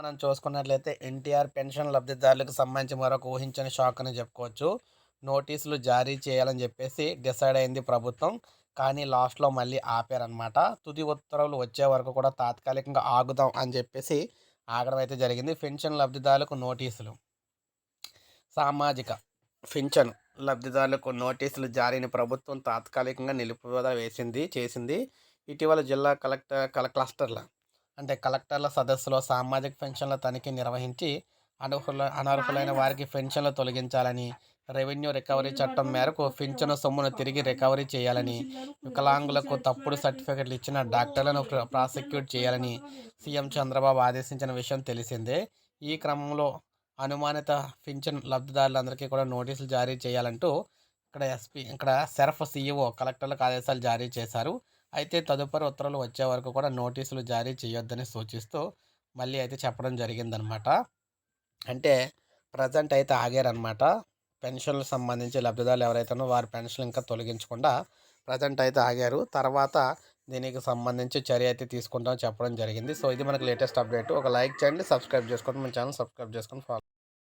మనం చూసుకున్నట్లయితే ఎన్టీఆర్ పెన్షన్ లబ్ధిదారులకు సంబంధించి మరొక ఊహించని షాక్ అని చెప్పుకోవచ్చు. నోటీసులు జారీ చేయాలని చెప్పేసి డిసైడ్ అయింది ప్రభుత్వం. కానీ లాస్ట్లో మళ్ళీ ఆపారనమాట తుది ఉత్తర్వులు వచ్చే వరకు కూడా తాత్కాలికంగా ఆగుదాం అని చెప్పేసి ఆగడం అయితే జరిగింది. పెన్షన్ లబ్ధిదారులకు నోటీసులు. సామాజిక పెన్షన్ లబ్ధిదారులకు నోటీసులు జారీని ప్రభుత్వం తాత్కాలికంగా నిలుపుదల వేసింది చేసింది. ఇటీవల జిల్లా కలెక్టర్ కల క్లస్టర్ల అంటే కలెక్టర్ల సదస్సులో సామాజిక పెన్షన్ల తనిఖీ నిర్వహించి అనర్హుల అనర్హులైన వారికి పెన్షన్లు తొలగించాలని రెవెన్యూ రికవరీ చట్టం మేరకు పింఛను సొమ్మును తిరిగి రికవరీ చేయాలని వికలాంగులకు తప్పుడు సర్టిఫికెట్లు ఇచ్చిన డాక్టర్లను ప్ర- ప్రాసిక్యూట్ చేయాలని సీఎం చంద్రబాబు ఆదేశించిన విషయం తెలిసిందే. ఈ క్రమంలో అనుమానిత పింఛన్ లబ్ధిదారులందరికీ కూడా నోటీసులు జారీ చేయాలంటూ ఇక్కడ ఎస్పీ ఇక్కడ సెర్ఫ్ సీఈఓ కలెక్టర్లకు ఆదేశాలు జారీ చేశారు. అయితే తదుపరి ఉత్తర్వులు వచ్చే వరకు కూడా నోటీసులు జారీ చేయొద్దని సూచిస్తూ మళ్ళీ అయితే చెప్పడం జరిగిందనమాట. అంటే ప్రజెంట్ అయితే ఆగారనమాట. పెన్షన్లకు సంబంధించి లబ్ధిదారులు ఎవరైతేనో వారి పెన్షన్ ఇంకా తొలగించకుండా ప్రజెంట్ అయితే ఆగారు. తర్వాత దీనికి సంబంధించి చర్య అయితే తీసుకుంటామని చెప్పడం జరిగింది. సో ఇది మనకి లేటెస్ట్ అప్డేట్. ఒక లైక్ చేయండి సబ్స్క్రైబ్ చేసుకోండి. మన ఛానల్ సబ్స్క్రైబ్ చేసుకొని ఫాలో